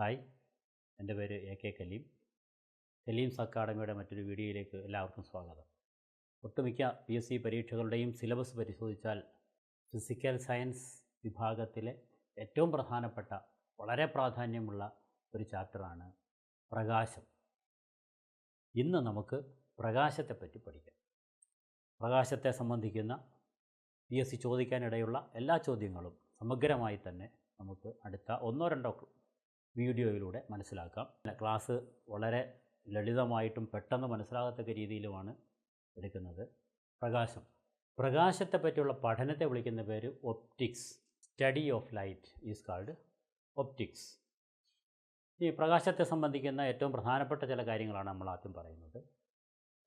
Hi. എന്റെ പേര് A K Kaleem. Kaleem's അക്കാഡമിയുടെ മറ്റൊരു വീഡിയോയിലേക്ക് എല്ലാവർക്കും സ്വാഗതം. ഒട്ടുമിക്ക പി എസ് സി പരീക്ഷകളുടെയും സിലബസ് പരിശോധിച്ചാൽ ഫിസിക്കൽ സയൻസ് വിഭാഗത്തിലെ ഏറ്റവും പ്രധാനപ്പെട്ട വളരെ പ്രാധാന്യമുള്ള ഒരു ചാപ്റ്ററാണ് പ്രകാശം. ഇന്ന് നമുക്ക് പ്രകാശത്തെപ്പറ്റി പഠിക്കാം. പ്രകാശത്തെ സംബന്ധിക്കുന്ന പി എസ് സി ചോദിക്കാനിടയുള്ള എല്ലാ ചോദ്യങ്ങളും സമഗ്രമായി തന്നെ നമുക്ക് അടുത്ത ഒന്നോ രണ്ടോ വീഡിയോയിലൂടെ മനസ്സിലാക്കാം. ക്ലാസ് വളരെ ലളിതമായിട്ടും പെട്ടെന്ന് മനസ്സിലാകത്തക്ക രീതിയിലുമാണ് എടുക്കുന്നത്. പ്രകാശം. പ്രകാശത്തെ പറ്റിയുള്ള പഠനത്തെ വിളിക്കുന്ന പേര് optics. Study of light is called optics. ഈ പ്രകാശത്തെ സംബന്ധിക്കുന്ന ഏറ്റവും പ്രധാനപ്പെട്ട ചില കാര്യങ്ങളാണ് നമ്മൾ ആദ്യം പറയുന്നത്.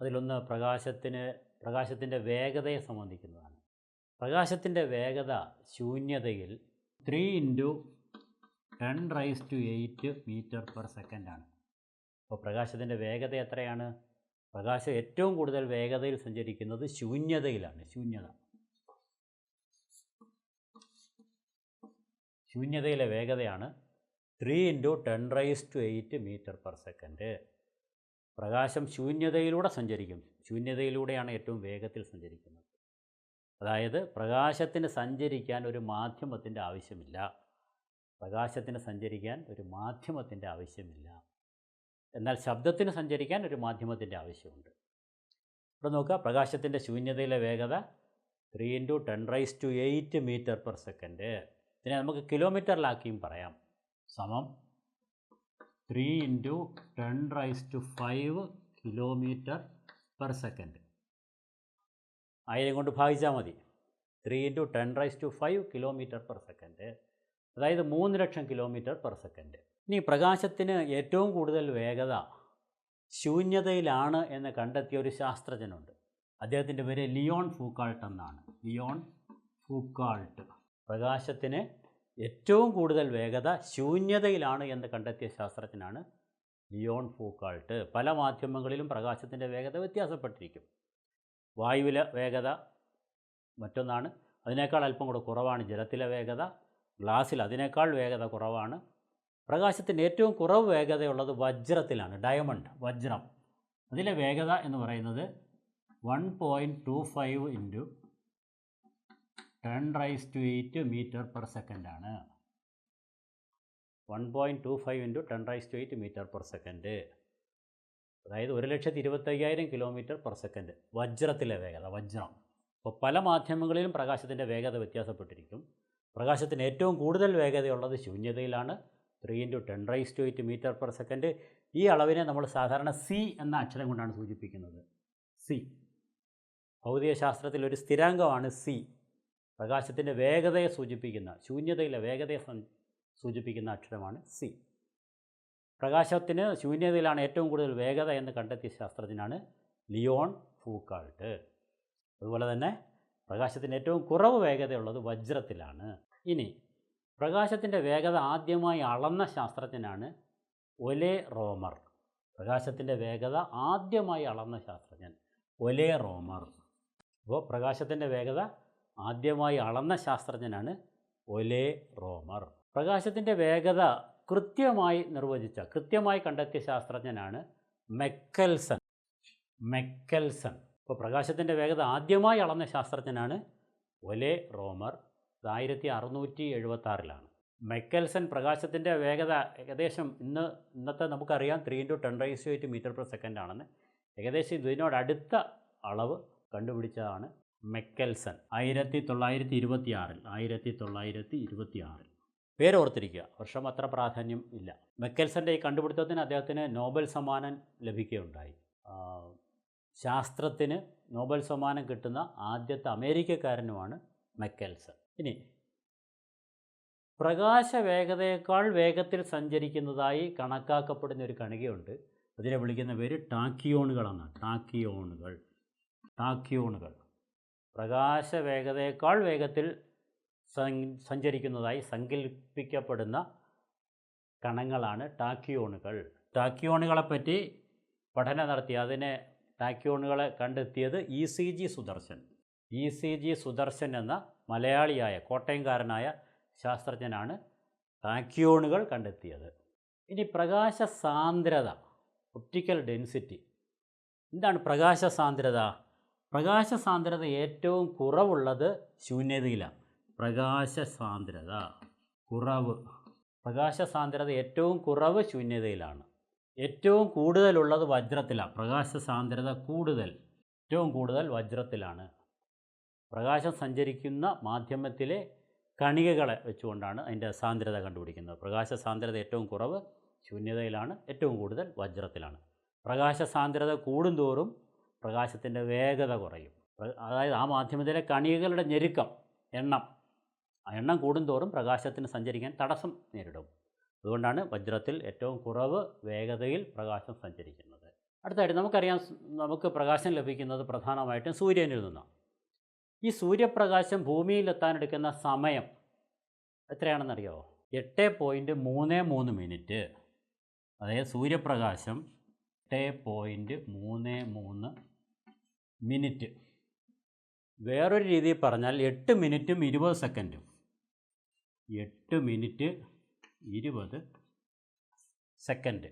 അതിലൊന്ന് പ്രകാശത്തിന് പ്രകാശത്തിന്റെ വേഗതയെ സംബന്ധിക്കുന്നതാണ്. പ്രകാശത്തിന്റെ വേഗത ശൂന്യതയിൽ three into ten raise to eight metre per സെക്കൻഡാണ് അപ്പോൾ പ്രകാശത്തിന്റെ വേഗത എത്രയാണ്? പ്രകാശം ഏറ്റവും കൂടുതൽ വേഗതയിൽ സഞ്ചരിക്കുന്നത് ശൂന്യതയിലാണ് ശൂന്യത. ശൂന്യതയിലെ വേഗതയാണ് three into ten raise to eight metre per second പ്രകാശം ശൂന്യതയിലൂടെ സഞ്ചരിക്കും ശൂന്യതയിലൂടെയാണ് ഏറ്റവും വേഗത്തിൽ സഞ്ചരിക്കുന്നത്. അതായത് പ്രകാശത്തിന് സഞ്ചരിക്കാൻ ഒരു മാധ്യമത്തിന്റെ ആവശ്യമില്ല. പ്രകാശത്തിന് സഞ്ചരിക്കാൻ ഒരു മാധ്യമത്തിന്റെ ആവശ്യമില്ല. എന്നാൽ ശബ്ദത്തിന് സഞ്ചരിക്കാൻ ഒരു മാധ്യമത്തിന്റെ ആവശ്യമുണ്ട്. ഇവിടെ നോക്കുക പ്രകാശത്തിന്റെ ശൂന്യതയിലെ വേഗത three into ten raise to eight metre per second ഇതിനെ നമുക്ക് കിലോമീറ്ററിലാക്കിയും പറയാം. സമം three into ten raise to five kilometre per second ആയിരം കൊണ്ട് ഭാഗിച്ചാൽ മതി. Three into ten raise to five kilometre per second അതായത് മൂന്ന് ലക്ഷം കിലോമീറ്റർ പെർ സെക്കൻഡ്. ഇനി പ്രകാശത്തിന് ഏറ്റവും കൂടുതൽ വേഗത ശൂന്യതയിലാണ് എന്ന് കണ്ടെത്തിയ ഒരു ശാസ്ത്രജ്ഞനുണ്ട്. അദ്ദേഹത്തിന്റെ പേര് ലിയോൺ ഫൂക്കാൾട്ട് എന്നാണ്. Leon Foucault. പ്രകാശത്തിന് ഏറ്റവും കൂടുതൽ വേഗത ശൂന്യതയിലാണ് എന്ന് കണ്ടെത്തിയ ശാസ്ത്രജ്ഞനാണ് ലിയോൺ ഫൂക്കാൾട്ട്. പല മാധ്യമങ്ങളിലും പ്രകാശത്തിന്റെ വേഗത വ്യത്യാസപ്പെട്ടിരിക്കും. വായുവിലെ വേഗത മറ്റൊന്നാണ്. അതിനേക്കാൾ അല്പം കൂടെ കുറവാണ് ജലത്തിലെ വേഗത. ഗ്ലാസ്സിൽ അതിനേക്കാൾ വേഗത കുറവാണ്. പ്രകാശത്തിന് ഏറ്റവും കുറവ് വേഗതയുള്ളത് വജ്രത്തിലാണ് ഡയമണ്ട് വജ്രം. അതിലെ വേഗത എന്ന് പറയുന്നത് one point two five into ten raise to eight metre per സെക്കൻഡാണ് one point two five into ten raise to eight metre per second അതായത് ഒരു ലക്ഷത്തി ഇരുപത്തയ്യായിരം കിലോമീറ്റർ പെർ സെക്കൻഡ് വജ്രത്തിലെ വേഗത വജ്രം. അപ്പോൾ പല മാധ്യമങ്ങളിലും പ്രകാശത്തിന്റെ വേഗത വ്യത്യാസപ്പെട്ടിരിക്കും. പ്രകാശത്തിന് ഏറ്റവും കൂടുതൽ വേഗതയുള്ളത് ശൂന്യതയിലാണ്. Three into ten raise to eight metre per second ഈ അളവിനെ നമ്മൾ സാധാരണ സി എന്ന അക്ഷരം കൊണ്ടാണ് സൂചിപ്പിക്കുന്നത്. സി ഭൗതികശാസ്ത്രത്തിൽ ഒരു സ്ഥിരാംഗമാണ് സി പ്രകാശത്തിന്റെ വേഗതയെ സൂചിപ്പിക്കുന്ന ശൂന്യതയിലെ വേഗതയെ സൂചിപ്പിക്കുന്ന അക്ഷരമാണ് സി പ്രകാശത്തിന് ശൂന്യതയിലാണ് ഏറ്റവും കൂടുതൽ വേഗത എന്ന് കണ്ടെത്തിയ ശാസ്ത്രജ്ഞനാണ് ലിയോൺ ഫൂക്കാൾട്ട്. അതുപോലെ തന്നെ പ്രകാശത്തിന് ഏറ്റവും കുറവ് വേഗതയുള്ളത് വജ്രത്തിലാണ്. ഇനി പ്രകാശത്തിന്റെ വേഗത ആദ്യമായി അളന്ന ശാസ്ത്രജ്ഞനാണ് ഒലേ റോമർ. പ്രകാശത്തിന്റെ വേഗത ആദ്യമായി അളന്ന ശാസ്ത്രജ്ഞൻ ഒലേ റോമർ. അപ്പോൾ പ്രകാശത്തിന്റെ വേഗത ആദ്യമായി അളന്ന ശാസ്ത്രജ്ഞനാണ് ഒലേ റോമർ. പ്രകാശത്തിന്റെ വേഗത കൃത്യമായി നിർവചിച്ച കൃത്യമായി കണ്ടെത്തിയ ശാസ്ത്രജ്ഞനാണ് മെക്കൽസൺ. മെക്കൽസൺ. ഇപ്പോൾ പ്രകാശത്തിന്റെ വേഗത ആദ്യമായി അളന്ന ശാസ്ത്രജ്ഞനാണ് ഒലെ റോമർ. ഇത് ആയിരത്തി അറുന്നൂറ്റി എഴുപത്താറിലാണ് മെക്കൽസൺ പ്രകാശത്തിന്റെ വേഗത ഏകദേശം ഇന്ന് ഇന്നത്തെ നമുക്കറിയാം three into ten raise eight metre per second ആണെന്ന്. ഏകദേശം ഇതിനോടടുത്ത അളവ് കണ്ടുപിടിച്ചതാണ് മെക്കൽസൺ. ആയിരത്തി തൊള്ളായിരത്തി ഇരുപത്തി ആറിൽ ആയിരത്തി തൊള്ളായിരത്തി ഇരുപത്തി ആറിൽ പേര് ഓർത്തിരിക്കുക വർഷം അത്ര പ്രാധാന്യം ഇല്ല. മെക്കൽസന്റെ ഈ കണ്ടുപിടുത്തത്തിന് അദ്ദേഹത്തിന് നോബൽ സമ്മാനം ലഭിക്കുകയുണ്ടായി. ശാസ്ത്രത്തിന് നോബൽ സമ്മാനം കിട്ടുന്ന ആദ്യത്തെ അമേരിക്കക്കാരനുമാണ് മെക്കൽസൺ. ഇനി പ്രകാശ വേഗതയേക്കാൾ വേഗത്തിൽ സഞ്ചരിക്കുന്നതായി കണക്കാക്കപ്പെടുന്ന ഒരു കണികയുണ്ട്. അതിനെ വിളിക്കുന്ന പേര് ടാക്കിയോണുകളെന്നാണ് ടാക്കിയോണുകൾ. ടാക്കിയോണുകൾ. പ്രകാശ വേഗതയേക്കാൾ വേഗത്തിൽ സഞ്ചരിക്കുന്നതായി സങ്കല്പിക്കപ്പെടുന്ന കണങ്ങളാണ് ടാക്കിയോണുകൾ. ടാക്കിയോണുകളെപ്പറ്റി പഠനം നടത്തി അതിനെ ടാക്യോണുകളെ കണ്ടെത്തിയത് E C G Sudarshan. E C G Sudarshan എന്ന മലയാളിയായ കോട്ടയംകാരനായ ശാസ്ത്രജ്ഞനാണ് ടാക്യോണുകൾ കണ്ടെത്തിയത്. ഇനി പ്രകാശ സാന്ദ്രത ഒപ്റ്റിക്കൽ ഡെൻസിറ്റി. എന്താണ് പ്രകാശ സാന്ദ്രത പ്രകാശ സാന്ദ്രത ഏറ്റവും കുറവുള്ളത് ശൂന്യതയിലാണ്. പ്രകാശ സാന്ദ്രത കുറവ്. പ്രകാശ സാന്ദ്രത ഏറ്റവും കുറവ് ശൂന്യതയിലാണ്. ഏറ്റവും കൂടുതലുള്ളത് വജ്രത്തിലാണ് പ്രകാശ സാന്ദ്രത കൂടുതൽ. ഏറ്റവും കൂടുതൽ വജ്രത്തിലാണ്. പ്രകാശം സഞ്ചരിക്കുന്ന മാധ്യമത്തിലെ കണികകളെ വെച്ചുകൊണ്ടാണ് അതിന്റെ സാന്ദ്രത കണ്ടുപിടിക്കുന്നത്. പ്രകാശ സാന്ദ്രത ഏറ്റവും കുറവ് ശൂന്യതയിലാണ്. ഏറ്റവും കൂടുതൽ വജ്രത്തിലാണ്. പ്രകാശ സാന്ദ്രത കൂടുന്തോറും പ്രകാശത്തിന്റെ വേഗത കുറയും. അതായത് ആ മാധ്യമത്തിലെ കണികകളുടെ ഞെരുക്കം എണ്ണം എണ്ണം കൂടുന്തോറും പ്രകാശത്തിന് സഞ്ചരിക്കാൻ തടസ്സം നേരിടും. അതുകൊണ്ടാണ് വജ്രത്തിൽ ഏറ്റവും കുറവ് വേഗതയിൽ പ്രകാശം സഞ്ചരിക്കുന്നത്. അടുത്തായിട്ട് നമുക്കറിയാം നമുക്ക് പ്രകാശം ലഭിക്കുന്നത് പ്രധാനമായിട്ടും സൂര്യനിൽ നിന്നാണ്. ഈ സൂര്യപ്രകാശം ഭൂമിയിലെത്താനെടുക്കുന്ന സമയം എത്രയാണെന്നറിയാമോ എട്ട് പോയിന്റ് മൂന്ന് മൂന്ന് മിനിറ്റ് അതായത് സൂര്യപ്രകാശം എട്ട് പോയിന്റ് മൂന്ന് മൂന്ന് മിനിറ്റ് വേറൊരു രീതിയിൽ പറഞ്ഞാൽ എട്ട് മിനിറ്റും ഇരുപത് സെക്കൻഡും എട്ട് മിനിറ്റ് ഇരുപത് സെക്കൻഡ്.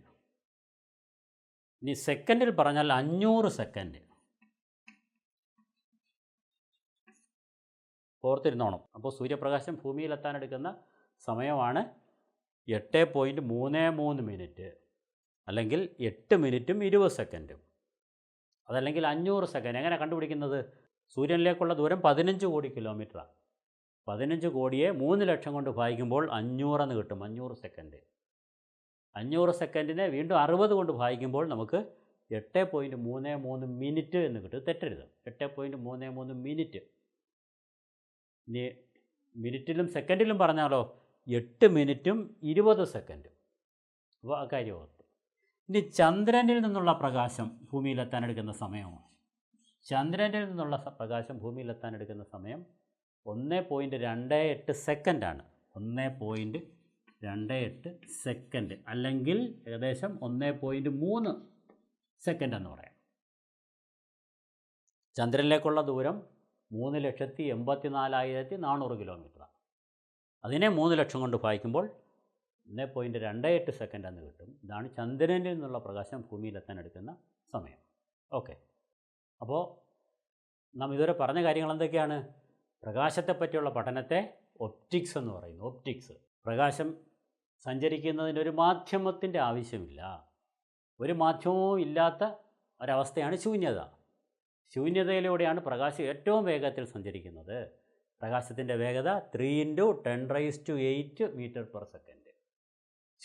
ഇനി സെക്കൻഡിൽ പറഞ്ഞാൽ അഞ്ഞൂറ് സെക്കൻഡ്. ഓർത്തിരുന്നോണം. അപ്പോൾ സൂര്യപ്രകാശം ഭൂമിയിലെത്താനെടുക്കുന്ന സമയമാണ് എട്ട് പോയിന്റ് മൂന്ന് മൂന്ന് മിനിറ്റ്. അല്ലെങ്കിൽ എട്ട് മിനിറ്റും ഇരുപത് സെക്കൻഡും. അതല്ലെങ്കിൽ അഞ്ഞൂറ് സെക്കൻഡ്. എങ്ങനെ കണ്ടുപിടിക്കുന്നത്? സൂര്യനിലേക്കുള്ള ദൂരം പതിനഞ്ച് കോടി കിലോമീറ്ററാണ് പതിനഞ്ച് കോടിയെ മൂന്ന് ലക്ഷം കൊണ്ട് ഭാഗിക്കുമ്പോൾ അഞ്ഞൂറെന്ന് കിട്ടും അഞ്ഞൂറ് സെക്കൻഡ്. അഞ്ഞൂറ് സെക്കൻഡിനെ വീണ്ടും അറുപത് കൊണ്ട് ഭാഗിക്കുമ്പോൾ നമുക്ക് എട്ട് പോയിന്റ് മൂന്ന് മൂന്ന് മിനിറ്റ് എന്ന് കിട്ടും. തെറ്റരുത്. എട്ട് പോയിന്റ് മൂന്ന് മൂന്ന് മിനിറ്റ്. ഇനി മിനിറ്റിലും സെക്കൻഡിലും പറഞ്ഞാലോ എട്ട് മിനിറ്റും ഇരുപത് സെക്കൻഡും. അപ്പോൾ ആ കാര്യം ഓർത്തു. ഇനി ചന്ദ്രനിൽ നിന്നുള്ള പ്രകാശം ഭൂമിയിലെത്താൻ എടുക്കുന്ന സമയമോ ചന്ദ്രനിൽ നിന്നുള്ള പ്രകാശം ഭൂമിയിലെത്താൻ എടുക്കുന്ന സമയം ഒന്ന് പോയിന്റ് രണ്ട് എട്ട് സെക്കൻഡാണ് ഒന്ന് പോയിന്റ് രണ്ട് എട്ട് സെക്കൻഡ് അല്ലെങ്കിൽ ഏകദേശം ഒന്ന് പോയിന്റ് മൂന്ന് സെക്കൻഡ് എന്ന് പറയാം. ചന്ദ്രനിലേക്കുള്ള ദൂരം മൂന്ന് ലക്ഷത്തി എൺപത്തി നാലായിരത്തി നാനൂറ് കിലോമീറ്ററാണ് അതിനെ മൂന്ന് ലക്ഷം കൊണ്ട് ഭാഗിക്കുമ്പോൾ ഒന്ന് പോയിന്റ് രണ്ട് എട്ട് സെക്കൻഡ് എന്ന് കിട്ടും. ഇതാണ് ചന്ദ്രനിൽ നിന്നുള്ള പ്രകാശം ഭൂമിയിലെത്താൻ എടുക്കുന്ന സമയം. ഓക്കെ അപ്പോൾ നാം ഇതുവരെ പറഞ്ഞ കാര്യങ്ങൾ എന്തൊക്കെയാണ്? പ്രകാശത്തെ പറ്റിയുള്ള പഠനത്തെ ഒപ്റ്റിക്സ് എന്ന് പറയുന്നു. ഒപ്റ്റിക്സ്. പ്രകാശം സഞ്ചരിക്കുന്നതിന് ഒരു മാധ്യമത്തിന്റെ ആവശ്യമില്ല. ഒരു മാധ്യമവും ഇല്ലാത്ത ഒരവസ്ഥയാണ് ശൂന്യത. ശൂന്യതയിലൂടെയാണ് പ്രകാശം ഏറ്റവും വേഗത്തിൽ സഞ്ചരിക്കുന്നത്. പ്രകാശത്തിന്റെ വേഗത three into ten raise to eight metre per second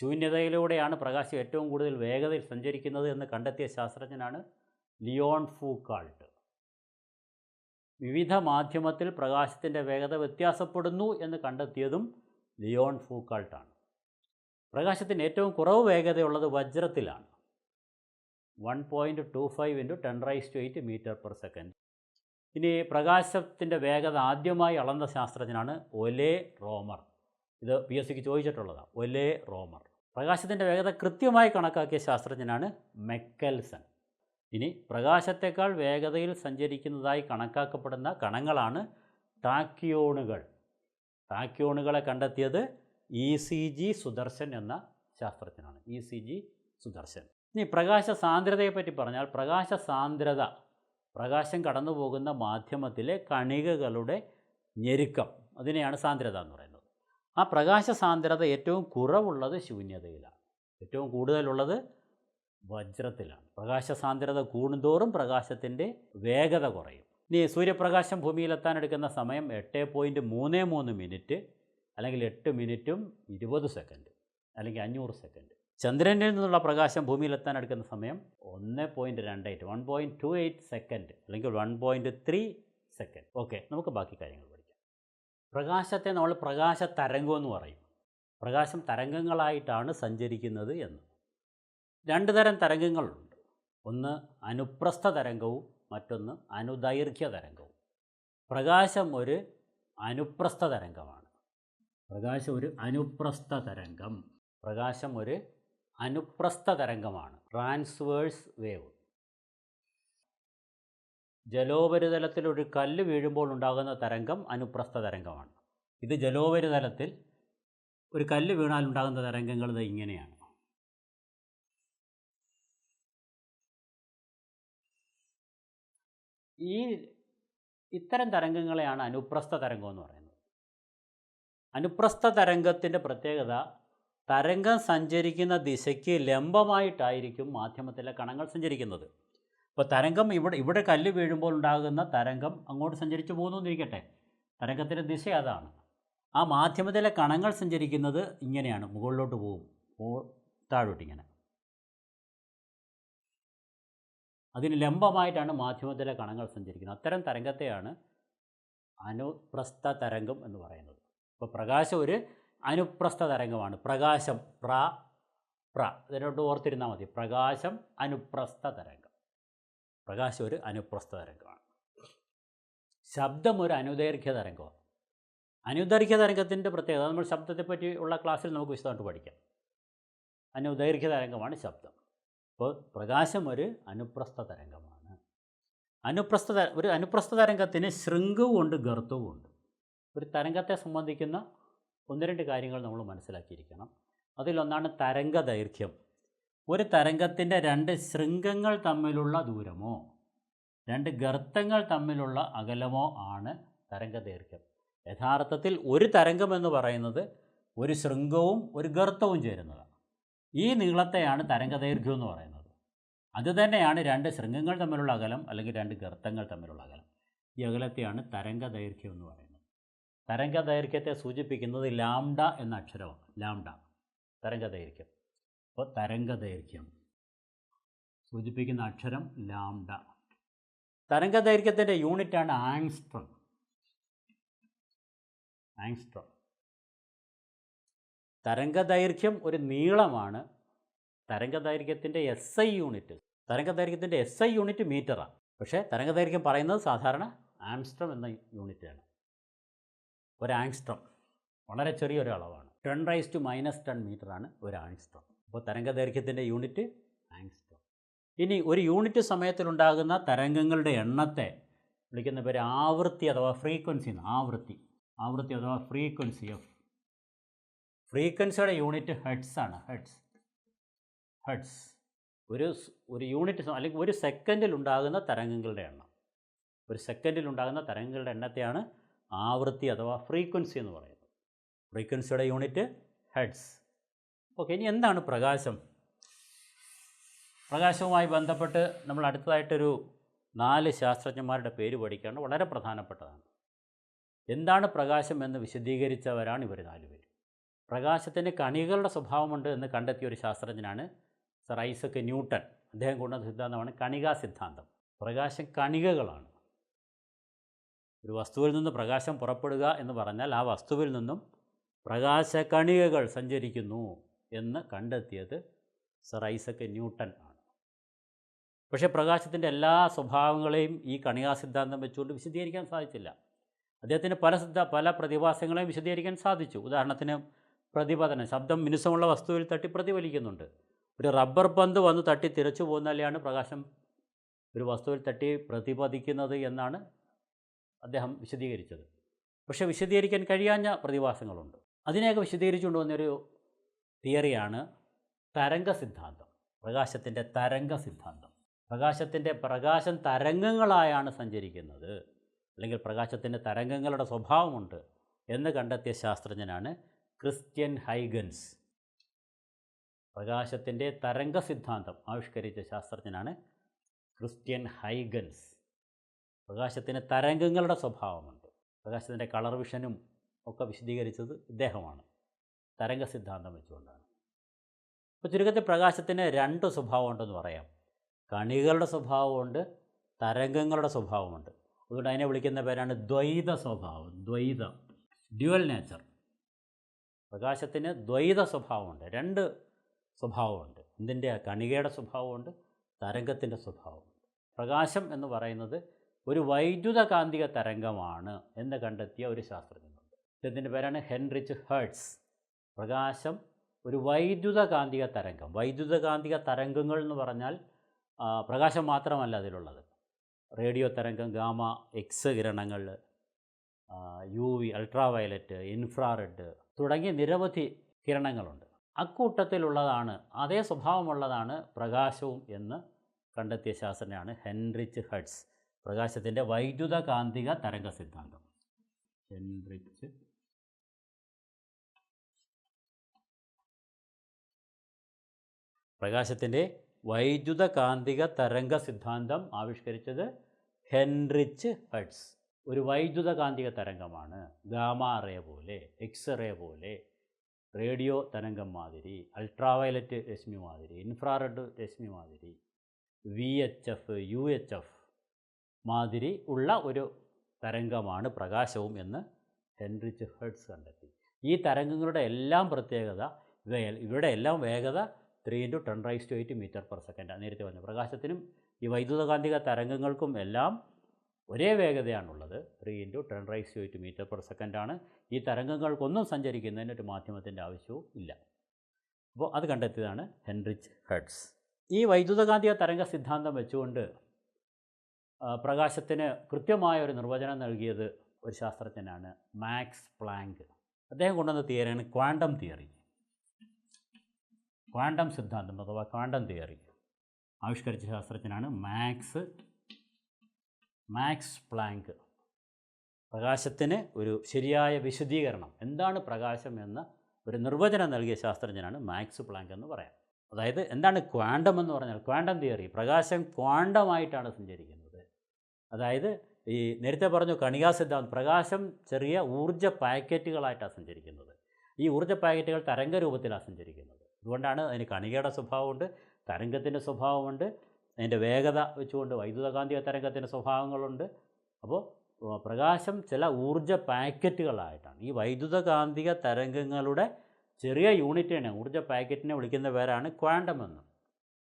ശൂന്യതയിലൂടെയാണ് പ്രകാശം ഏറ്റവും കൂടുതൽ വേഗതയിൽ സഞ്ചരിക്കുന്നത് എന്ന് കണ്ടെത്തിയ ശാസ്ത്രജ്ഞനാണ് ലിയോൺ ഫൂക്കാൾട്ട്. വിവിധ മാധ്യമത്തിൽ പ്രകാശത്തിന്റെ വേഗത വ്യത്യാസപ്പെടുന്നു എന്ന് കണ്ടെത്തിയതും ലിയോൺ ഫൂക്കാൾട്ടാണ്. പ്രകാശത്തിന് ഏറ്റവും കുറവ് വേഗതയുള്ളത് വജ്രത്തിലാണ്. One point two five into ten raise to eight metre per second. ഇനി പ്രകാശത്തിന്റെ വേഗത ആദ്യമായി അളന്ന ശാസ്ത്രജ്ഞനാണ് ഒലേ റോമർ. ഇത് പി എസ് സിക്ക് ചോദിച്ചിട്ടുള്ളതാണ്. ഒലേ റോമർ. പ്രകാശത്തിന്റെ വേഗത കൃത്യമായി കണക്കാക്കിയ ശാസ്ത്രജ്ഞനാണ് മെക്കൽസൺ. ഇനി പ്രകാശത്തേക്കാൾ വേഗതയിൽ സഞ്ചരിക്കുന്നതായി കണക്കാക്കപ്പെടുന്ന കണങ്ങളാണ് ടാക്യോണുകൾ. ടാക്യോണുകളെ കണ്ടെത്തിയത് ഇ സി ജി സുദർശൻ എന്ന ശാസ്ത്രജ്ഞനാണ്. E C G Sudarshan. ഇനി പ്രകാശ സാന്ദ്രതയെപ്പറ്റി പറഞ്ഞാൽ പ്രകാശ സാന്ദ്രത പ്രകാശം കടന്നു പോകുന്ന മാധ്യമത്തിലെ കണികകളുടെ ഞെരുക്കം അതിനെയാണ് സാന്ദ്രത എന്ന് പറയുന്നത്. ആ പ്രകാശ സാന്ദ്രത ഏറ്റവും കുറവുള്ളത് ശൂന്യതയിലാണ്. ഏറ്റവും കൂടുതലുള്ളത് വജ്രത്തിലാണ്. പ്രകാശ സാന്ദ്രത കൂടുന്തോറും പ്രകാശത്തിന്റെ വേഗത കുറയും. ഇനി സൂര്യപ്രകാശം ഭൂമിയിലെത്താൻ എടുക്കുന്ന സമയം എട്ട് പോയിന്റ് മൂന്ന് മൂന്ന് മിനിറ്റ് അല്ലെങ്കിൽ എട്ട് മിനിറ്റും ഇരുപത് സെക്കൻഡ് അല്ലെങ്കിൽ അഞ്ഞൂറ് സെക്കൻഡ്. ചന്ദ്രനിൽ നിന്നുള്ള പ്രകാശം ഭൂമിയിലെത്താൻ എടുക്കുന്ന സമയം ഒന്ന് പോയിന്റ് രണ്ട് eight one point two eight second അല്ലെങ്കിൽ one point three second okay നമുക്ക് ബാക്കി കാര്യങ്ങൾ പഠിക്കാം. പ്രകാശത്തെ നമ്മൾ പ്രകാശ തരംഗം എന്ന് പറയും. പ്രകാശം തരംഗങ്ങളായിട്ടാണ് സഞ്ചരിക്കുന്നത് എന്ന്. രണ്ട് തരം തരംഗങ്ങളുണ്ട്. ഒന്ന് അനുപ്രസ്ഥ തരംഗവും മറ്റൊന്ന് അനുദൈർഘ്യ തരംഗവും. പ്രകാശം ഒരു അനുപ്രസ്ഥ തരംഗമാണ്. പ്രകാശം ഒരു അനുപ്രസ്ഥ തരംഗം. പ്രകാശം ഒരു അനുപ്രസ്ഥ തരംഗമാണ്. Transverse wave. ജലോപരിതലത്തിൽ ഒരു കല്ല് വീഴുമ്പോൾ ഉണ്ടാകുന്ന തരംഗം അനുപ്രസ്ഥ തരംഗമാണ്. ഇത് ജലോപരിതലത്തിൽ ഒരു കല്ല് വീണാൽ ഉണ്ടാകുന്ന തരംഗങ്ങൾ ഇങ്ങനെയാണ്. ഈ ഇത്തരം തരംഗങ്ങളെയാണ് അനുപ്രസ്ഥ തരംഗം എന്ന് പറയുന്നത്. അനുപ്രസ്ഥ തരംഗത്തിന്റെ പ്രത്യേകത തരംഗം സഞ്ചരിക്കുന്ന ദിശയ്ക്ക് ലംബമായിട്ടായിരിക്കും മാധ്യമത്തിലെ കണങ്ങൾ സഞ്ചരിക്കുന്നത്. ഇപ്പോൾ തരംഗം ഇവിടെ ഇവിടെ കല്ല് വീഴുമ്പോൾ ഉണ്ടാകുന്ന തരംഗം അങ്ങോട്ട് സഞ്ചരിച്ചു പോകുന്നു എന്നിരിക്കട്ടെ തരംഗത്തിന്റെ ദിശ അതാണ്. ആ മാധ്യമത്തിലെ കണങ്ങൾ സഞ്ചരിക്കുന്നത് ഇങ്ങനെയാണ്. മുകളിലോട്ട് പോകും. ഓ- അതിന് ലംബമായിട്ടാണ് മാധ്യമത്തിലെ കണങ്ങൾ സഞ്ചരിക്കുന്നത്. അത്തരം തരംഗത്തെയാണ് അനുപ്രസ്ഥ തരംഗം എന്ന് പറയുന്നത്. ഇപ്പോൾ പ്രകാശം ഒരു അനുപ്രസ്ഥ തരംഗമാണ് പ്രകാശം പ്ര പ്ര. ഇതിനോട്ട് ഓർത്തിരുന്നാൽ മതി. പ്രകാശം അനുപ്രസ്ഥ തരംഗം പ്രകാശം ഒരു അനുപ്രസ്ഥ തരംഗമാണ് ശബ്ദം ഒരു അനുദൈർഘ്യ തരംഗമാണ് അനുദൈർഘ്യ തരംഗത്തിന്റെ പ്രത്യേകത നമ്മൾ ശബ്ദത്തെപ്പറ്റി ഉള്ള ക്ലാസ്സിൽ നമുക്ക് വിശദമായിട്ട് പഠിക്കാം. അനുദൈർഘ്യ തരംഗമാണ് ശബ്ദം. അപ്പോൾ പ്രകാശം ഒരു അനുപ്രസ്ഥ തരംഗമാണ്. അനുപ്രസ്ഥ ഒരു അനുപ്രസ്ഥ തരംഗത്തിന് ശൃംഗവും ഉണ്ട് ഗർത്തവും ഉണ്ട്. ഒരു തരംഗത്തെ സംബന്ധിക്കുന്ന ഒന്ന് രണ്ട് കാര്യങ്ങൾ നമ്മൾ മനസ്സിലാക്കിയിരിക്കണം. അതിലൊന്നാണ് തരംഗ ദൈർഘ്യം. ഒരു തരംഗത്തിന്റെ രണ്ട് ശൃംഗങ്ങൾ തമ്മിലുള്ള ദൂരമോ രണ്ട് ഗർത്തങ്ങൾ തമ്മിലുള്ള അകലമോ ആണ് തരംഗ ദൈർഘ്യം. യഥാർത്ഥത്തിൽ ഒരു തരംഗം എന്ന് പറയുന്നത് ഒരു ശൃംഗവും ഒരു ഗർത്തവും ചേരുന്നതാണ്. ഈ നീളത്തെയാണ് തരംഗദൈർഘ്യം എന്ന് പറയുന്നത്. അതുതന്നെയാണ് രണ്ട് ശൃംഗങ്ങൾ തമ്മിലുള്ള അകലം അല്ലെങ്കിൽ രണ്ട് ഗർത്തങ്ങൾ തമ്മിലുള്ള അകലം. ഈ അകലത്തെയാണ് തരംഗദൈർഘ്യം എന്ന് പറയുന്നത്. തരംഗദൈർഘ്യത്തെ സൂചിപ്പിക്കുന്നത് ലാംഡ എന്ന അക്ഷരമാണ്. ലാംഡ. തരംഗദൈർഘ്യം. അപ്പോൾ തരംഗദൈർഘ്യം. സൂചിപ്പിക്കുന്ന അക്ഷരം ലാംഡ. തരംഗദൈർഘ്യത്തിന്റെ യൂണിറ്റാണ് ആങ്സ്ട്രം. ആങ്സ്ട്രം. തരംഗദൈർഘ്യം ഒരു നീളമാണ്. തരംഗദൈർഘ്യത്തിന്റെ എസ് ഐ യൂണിറ്റ് തരംഗദൈർഘ്യത്തിന്റെ എസ് ഐ യൂണിറ്റ് മീറ്ററാണ് പക്ഷേ തരംഗദൈർഘ്യം പറയുന്നത് സാധാരണ ആംസ്ട്രം എന്ന യൂണിറ്റാണ് ഒരു ആങ്സ്ട്രം വളരെ ചെറിയൊരു അളവാണ്. Ten raise to minus ten മീറ്ററാണ് ഒരു ആങ്സ്ട്രം അപ്പോൾ തരംഗദൈർഘ്യത്തിന്റെ യൂണിറ്റ് ആങ്സ്ട്രം ഇനി ഒരു യൂണിറ്റ് സമയത്തിലുണ്ടാകുന്ന തരംഗങ്ങളുടെ എണ്ണത്തെ വിളിക്കുന്ന പേര് ആവൃത്തി അഥവാ ഫ്രീക്വൻസി ആവൃത്തി. ആവൃത്തി അഥവാ ഫ്രീക്വൻസി എഫ് ഫ്രീക്വൻസിയുടെ യൂണിറ്റ് ഹെഡ്സ് ആണ്. ഹെഡ്സ് ഹെഡ്സ് ഒരു ഒരു യൂണിറ്റ് അല്ലെങ്കിൽ ഒരു സെക്കൻഡിൽ ഉണ്ടാകുന്ന തരംഗങ്ങളുടെ എണ്ണം. ഒരു സെക്കൻഡിൽ ഉണ്ടാകുന്ന തരംഗങ്ങളുടെ എണ്ണത്തെയാണ് ആവൃത്തി അഥവാ ഫ്രീക്വൻസി എന്ന് പറയുന്നത്. ഫ്രീക്വൻസിയുടെ യൂണിറ്റ് ഹെഡ്സ് ഓക്കെ ഇനി എന്താണ് പ്രകാശം? പ്രകാശവുമായി ബന്ധപ്പെട്ട് നമ്മൾ അടുത്തതായിട്ടൊരു നാല് ശാസ്ത്രജ്ഞന്മാരുടെ പേര് പഠിക്കേണ്ടത് വളരെ പ്രധാനപ്പെട്ടതാണ്. എന്താണ് പ്രകാശം എന്ന് വിശദീകരിച്ചവരാണ് ഇവർ നാലുപേര് പ്രകാശത്തിന് കണികകളുടെ സ്വഭാവമുണ്ട് എന്ന് കണ്ടെത്തിയ ഒരു ശാസ്ത്രജ്ഞനാണ് സർ ഐസക് ന്യൂട്ടൺ. അദ്ദേഹം കൊണ്ടുവന്ന സിദ്ധാന്തമാണ് കണികാ സിദ്ധാന്തം. പ്രകാശം കണികകളാണ്. ഒരു വസ്തുവിൽ നിന്ന് പ്രകാശം പുറപ്പെടുക എന്ന് പറഞ്ഞാൽ ആ വസ്തുവിൽ നിന്നും പ്രകാശ കണികകൾ സഞ്ചരിക്കുന്നു എന്ന് കണ്ടെത്തിയത് സർ ഐസക് ന്യൂട്ടൺ ആണ്. പക്ഷേ പ്രകാശത്തിന്റെ എല്ലാ സ്വഭാവങ്ങളെയും ഈ കണികാ സിദ്ധാന്തം വെച്ചുകൊണ്ട് വിശദീകരിക്കാൻ സാധിച്ചില്ല. അദ്ദേഹത്തിന് പല സിദ്ധ പല പ്രതിഭാസങ്ങളെയും വിശദീകരിക്കാൻ സാധിച്ചു. ഉദാഹരണത്തിന് പ്രതിപതനം ശബ്ദം മിനുസമുള്ള വസ്തുവിൽ തട്ടി പ്രതിഫലിക്കുന്നുണ്ട്. ഒരു റബ്ബർ പന്ത് വന്ന് തട്ടി തിരച്ചു പോകുന്നാലെയാണ് പ്രകാശം ഒരു വസ്തുവിൽ തട്ടി പ്രതിപതിക്കുന്നത് എന്നാണ് അദ്ദേഹം വിശദീകരിച്ചത്. പക്ഷെ വിശദീകരിക്കാൻ കഴിയാഞ്ഞ പ്രതിഭാസങ്ങളുണ്ട്. അതിനെയൊക്കെ വിശദീകരിച്ചുകൊണ്ട് വന്നൊരു തിയറിയാണ് തരംഗ സിദ്ധാന്തം. പ്രകാശത്തിന്റെ തരംഗ സിദ്ധാന്തം. പ്രകാശത്തിന്റെ പ്രകാശം തരംഗങ്ങളായാണ് സഞ്ചരിക്കുന്നത്. അല്ലെങ്കിൽ പ്രകാശത്തിന്റെ തരംഗങ്ങളുടെ സ്വഭാവമുണ്ട് എന്ന് കണ്ടെത്തിയ ശാസ്ത്രജ്ഞനാണ് ക്രിസ്ത്യൻ ഹൈഗൻസ്. പ്രകാശത്തിന്റെ തരംഗ സിദ്ധാന്തം ആവിഷ്കരിച്ച ശാസ്ത്രജ്ഞനാണ് ക്രിസ്ത്യൻ ഹൈഗൻസ്. പ്രകാശത്തിന് തരംഗങ്ങളുടെ സ്വഭാവമുണ്ട്. പ്രകാശത്തിന്റെ കളർ വിഷനും ഒക്കെ വിശദീകരിച്ചത് ഇദ്ദേഹമാണ്. തരംഗ സിദ്ധാന്തം വെച്ചുകൊണ്ടാണ്. അപ്പോൾ ചുരുക്കത്തിൽ പ്രകാശത്തിന് രണ്ട് സ്വഭാവമുണ്ടെന്ന് പറയാം. കണികളുടെ സ്വഭാവമുണ്ട് തരംഗങ്ങളുടെ സ്വഭാവമുണ്ട്. അതുകൊണ്ട് അതിനെ വിളിക്കുന്ന പേരാണ് ദ്വൈത സ്വഭാവം ദ്വൈതം. Dual nature. പ്രകാശത്തിന് ദ്വൈത സ്വഭാവമുണ്ട്. രണ്ട് സ്വഭാവമുണ്ട്. എന്തിന്റെ? കണികയുടെ സ്വഭാവമുണ്ട് തരംഗത്തിന്റെ സ്വഭാവമുണ്ട്. പ്രകാശം എന്ന് പറയുന്നത് ഒരു വൈദ്യുത കാന്തിക തരംഗമാണ് എന്ന് കണ്ടെത്തിയ ഒരു ശാസ്ത്രജ്ഞനുണ്ട്. ഇദ്ദേഹത്തിന്റെ പേരാണ് ഹെൻറിച്ച് ഹേർട്സ്. പ്രകാശം ഒരു വൈദ്യുത കാന്തിക തരംഗം. വൈദ്യുത കാന്തിക തരംഗങ്ങൾ എന്ന് പറഞ്ഞാൽ പ്രകാശം മാത്രമല്ല അതിലുള്ളത്. റേഡിയോ തരംഗം ഗാമ എക്സ് കിരണങ്ങൾ യു വി അൾട്രാവയലറ്റ് ഇൻഫ്രാറെഡ് തുടങ്ങിയ നിരവധി കിരണങ്ങളുണ്ട്. അക്കൂട്ടത്തിലുള്ളതാണ് അതേ സ്വഭാവമുള്ളതാണ് പ്രകാശവും എന്ന് കണ്ടെത്തിയ ശാസ്ത്രജ്ഞനാണ് ഹെൻറിച്ച് ഹഡ്സ്. പ്രകാശത്തിന്റെ വൈദ്യുത കാന്തിക തരംഗ സിദ്ധാന്തം ഹെൻറിച്ച് പ്രകാശത്തിന്റെ വൈദ്യുത കാന്തിക തരംഗ സിദ്ധാന്തം ആവിഷ്കരിച്ചത് ഹെൻറിച്ച് ഹെഡ്സ്. ഒരു വൈദ്യുത കാന്തിക തരംഗമാണ് ഗാമാറേ പോലെ എക്സ് റേ പോലെ റേഡിയോ തരംഗം മാതിരി അൾട്രാവയലറ്റ് രശ്മി മാതിരി ഇൻഫ്രാറെഡ് രശ്മി മാതിരി V H F U H F മാതിരി ഉള്ള ഒരു തരംഗമാണ് പ്രകാശവും എന്ന് ഹെൻറിച്ച് ഹെഡ്സ് കണ്ടെത്തി. ഈ തരംഗങ്ങളുടെ എല്ലാം പ്രത്യേകത ഇവ ഇവയുടെ എല്ലാം വേഗത three into ten raise to eight metre per second നേരത്തെ പറഞ്ഞു. പ്രകാശത്തിനും ഈ വൈദ്യുതകാന്തിക തരംഗങ്ങൾക്കും എല്ലാം ഒരേ വേഗതയാണുള്ളത്. Three into ten raise to eight metre per സെക്കൻഡാണ് ഈ തരംഗങ്ങൾക്കൊന്നും സഞ്ചരിക്കുന്നതിന് ഒരു മാധ്യമത്തിന്റെ ആവശ്യവും ഇല്ല. അപ്പോൾ അത് കണ്ടെത്തിയതാണ് ഹെൻറിച്ച് ഹെഡ്സ്. ഈ വൈദ്യുതകാന്തിക തരംഗ സിദ്ധാന്തം വെച്ചുകൊണ്ട് പ്രകാശത്തിന് കൃത്യമായ ഒരു നിർവചനം നൽകിയത് ഒരു ശാസ്ത്രജ്ഞനാണ് മാക്സ് പ്ലാങ്ക്. അദ്ദേഹം കൊണ്ടുവന്ന തിയറിയാണ് ക്വാണ്ടം തിയറി. ക്വാണ്ടം സിദ്ധാന്തം അഥവാ ക്വാണ്ടം തിയറി. ആവിഷ്കരിച്ച ശാസ്ത്രജ്ഞനാണ് മാക്സ് മാക്സ് പ്ലാങ്ക്. പ്രകാശത്തിന് ഒരു ശരിയായ വിശദീകരണം. എന്താണ് പ്രകാശം എന്ന ഒരു നിർവചനം നൽകിയ ശാസ്ത്രജ്ഞനാണ് മാക്സ് പ്ലാങ്ക് എന്ന് പറയാം. അതായത് എന്താണ് ക്വാണ്ടം എന്ന് പറഞ്ഞാൽ ക്വാണ്ടം തിയറി പ്രകാശം ക്വാണ്ടമായിട്ടാണ് സഞ്ചരിക്കുന്നത്. അതായത് ഈ നേരത്തെ പറഞ്ഞു കണികാ സിദ്ധാന്തം പ്രകാശം ചെറിയ ഊർജ പാക്കറ്റുകളായിട്ടാണ് സഞ്ചരിക്കുന്നത്. ഈ ഊർജ പാക്കറ്റുകൾ തരംഗ രൂപത്തിലാണ് സഞ്ചരിക്കുന്നത്. അതുകൊണ്ടാണ് അതിന് കണികയുടെ സ്വഭാവമുണ്ട് തരംഗത്തിന്റെ സ്വഭാവമുണ്ട് അതിന്റെ വേഗത വെച്ചുകൊണ്ട് വൈദ്യുതകാന്തിക തരംഗത്തിന്റെ സ്വഭാവങ്ങളുണ്ട്. അപ്പോൾ പ്രകാശം ചില ഊർജ പാക്കറ്റുകളായിട്ടാണ്. ഈ വൈദ്യുതകാന്തിക തരംഗങ്ങളുടെ ചെറിയ യൂണിറ്റിനെ ഊർജ പാക്കറ്റിനെ വിളിക്കുന്ന പേരാണ് ക്വാണ്ടം എന്ന്.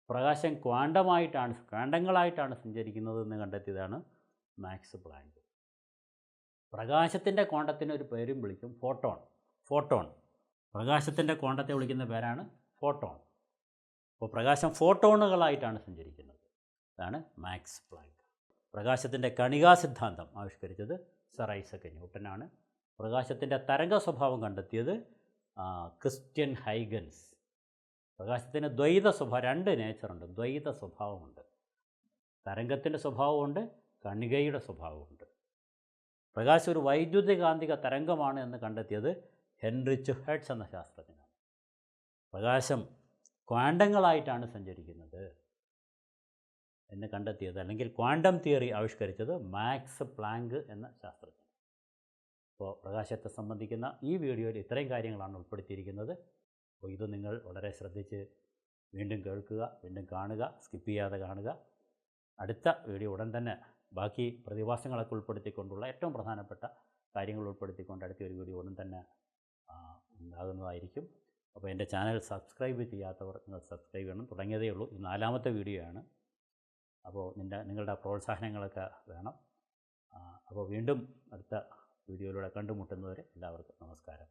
പ്രകാശം ക്വാണ്ടമായിട്ടാണ് ക്വാണ്ടങ്ങളായിട്ടാണ് സഞ്ചരിക്കുന്നത് എന്ന് കണ്ടെത്തിയതാണ് മാക്സ് പ്ലാങ്ക്. പ്രകാശത്തിന്റെ ക്വാണ്ടത്തിന് ഒരു പേരും വിളിക്കും ഫോട്ടോൺ. ഫോട്ടോൺ. പ്രകാശത്തിന്റെ ക്വാണ്ടത്തെ വിളിക്കുന്ന പേരാണ് ഫോട്ടോൺ. അപ്പോൾ പ്രകാശം ഫോട്ടോണുകളായിട്ടാണ് സഞ്ചരിക്കുന്നത്. അതാണ് മാക്സ് പ്ലാങ്ക്. പ്രകാശത്തിന്റെ കണികാ സിദ്ധാന്തം ആവിഷ്കരിച്ചത് സർ ഐസക് ന്യൂട്ടനാണ്. പ്രകാശത്തിന്റെ തരംഗ സ്വഭാവം കണ്ടെത്തിയത് ക്രിസ്ത്യൻ ഹൈഗൻസ്. പ്രകാശത്തിന് ദ്വൈത സ്വഭാവം രണ്ട് നേച്ചറുണ്ട് ദ്വൈത സ്വഭാവമുണ്ട്. തരംഗത്തിന്റെ സ്വഭാവമുണ്ട് കണികയുടെ സ്വഭാവമുണ്ട്. പ്രകാശം ഒരു വൈദ്യുതകാന്തിക തരംഗമാണ് എന്ന് കണ്ടെത്തിയത് ഹെൻറിച്ച് ഹെഡ്സ് എന്ന ശാസ്ത്രജ്ഞനാണ്. പ്രകാശം ക്വാണ്ടങ്ങളായിട്ടാണ് സഞ്ചരിക്കുന്നത്. എന്ന് കണ്ടെത്തിയത്. അല്ലെങ്കിൽ ക്വാണ്ടം തിയറി ആവിഷ്കരിച്ചത് മാക്സ് പ്ലാങ്ക് എന്ന ശാസ്ത്രജ്ഞൻ. അപ്പോൾ പ്രകാശത്തെ സംബന്ധിക്കുന്ന ഈ വീഡിയോയിൽ ഇത്രയും കാര്യങ്ങളാണ് ഉൾപ്പെടുത്തിയിരിക്കുന്നത്. അപ്പോൾ ഇത് നിങ്ങൾ വളരെ ശ്രദ്ധിച്ച് വീണ്ടും കേൾക്കുക വീണ്ടും കാണുക സ്കിപ്പ് ചെയ്യാതെ കാണുക. അടുത്ത വീഡിയോ ഉടൻ തന്നെ ബാക്കി പ്രതിഭാസങ്ങളൊക്കെ ഉൾപ്പെടുത്തിക്കൊണ്ടുള്ള ഏറ്റവും പ്രധാനപ്പെട്ട കാര്യങ്ങൾ ഉൾപ്പെടുത്തിക്കൊണ്ട് അടുത്ത ഒരു വീഡിയോ ഉടൻ തന്നെ ഉണ്ടാകുന്നതായിരിക്കും. അപ്പോൾ എന്റെ ചാനൽ സബ്സ്ക്രൈബ് ചെയ്യാത്തവർ നിങ്ങൾ സബ്സ്ക്രൈബ് ചെയ്യണം. തുടങ്ങിയതേ ഉള്ളൂ. നാലാമത്തെ വീഡിയോ ആണ് അപ്പോൾ നിന്റെ നിങ്ങളുടെ പ്രോത്സാഹനങ്ങളൊക്കെ വേണം. അപ്പോൾ വീണ്ടും അടുത്ത വീഡിയോയിലൂടെ കണ്ടുമുട്ടുന്നവരെ എല്ലാവർക്കും നമസ്കാരം.